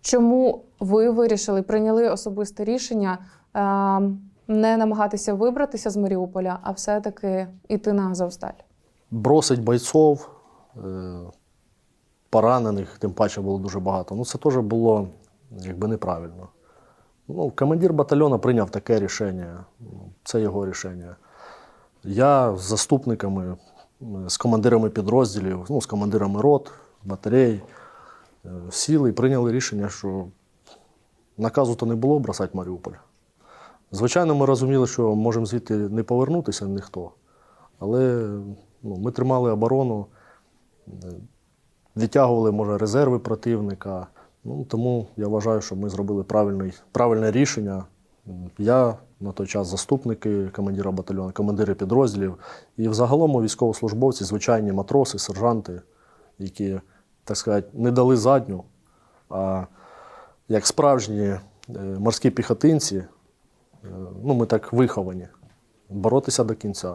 Чому ви вирішили, прийняли особисте рішення е, не намагатися вибратися з Маріуполя, а все-таки йти на Азовсталь? бросить бойців, е, поранених, тим паче було дуже багато. Ну, це теж було якби неправильно. Ну, командир батальйону прийняв таке рішення. Це його рішення. Я з заступниками, з командирами підрозділів, ну, з командирами рот, батарей, е, сіли і прийняли рішення, що наказу то не було бросати Маріуполь. Звичайно, ми розуміли, що можемо звідти не повернутися ніхто. Але ну, ми тримали оборону, е, відтягували, може, резерви противника. Ну, тому я вважаю, що ми зробили правильне рішення. Я на той час заступники командира батальйону, командири підрозділів і взагалом військовослужбовці, звичайні матроси, сержанти, які, так сказати, не дали задню, а як справжні е, морські піхотинці, е, ну, ми так виховані, боротися до кінця.